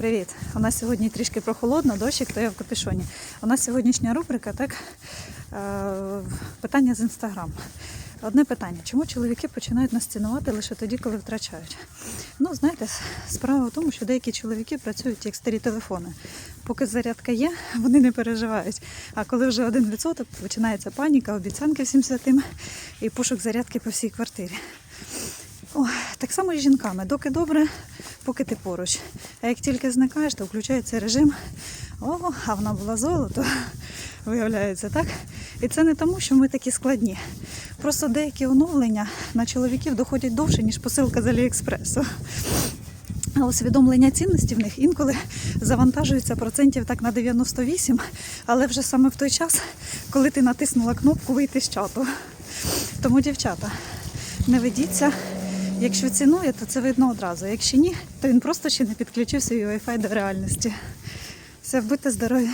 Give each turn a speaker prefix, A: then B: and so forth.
A: Привіт! У нас сьогодні трішки прохолодно, дощик, то я в капюшоні. У нас сьогоднішня рубрика так, е, питання з інстаграм. Одне питання: чому чоловіки починають нас цінувати лише тоді, коли втрачають? Ну, знаєте, справа в тому, що деякі чоловіки працюють як старі телефони. Поки зарядка є, вони не переживають. А коли вже один відсоток, починається паніка, обіцянки всім святим і пошук зарядки по всій квартирі. О, так само і з жінками. Доки добре, поки ти поруч. А як тільки зникаєш, то включається режим. О, а вона була золото, виявляється, так? І це не тому, що ми такі складні. Просто деякі оновлення на чоловіків доходять довше, ніж посилка з Аліекспресу. А усвідомлення цінності в них інколи завантажується процентів так на 98, але вже саме в той час, коли ти натиснула кнопку вийти з чату. Тому, дівчата, не ведіться. Якщо цінує, то це видно одразу. Якщо ні, то він просто ще не підключив свій Wi-Fi до реальності. Все, будьте здорові!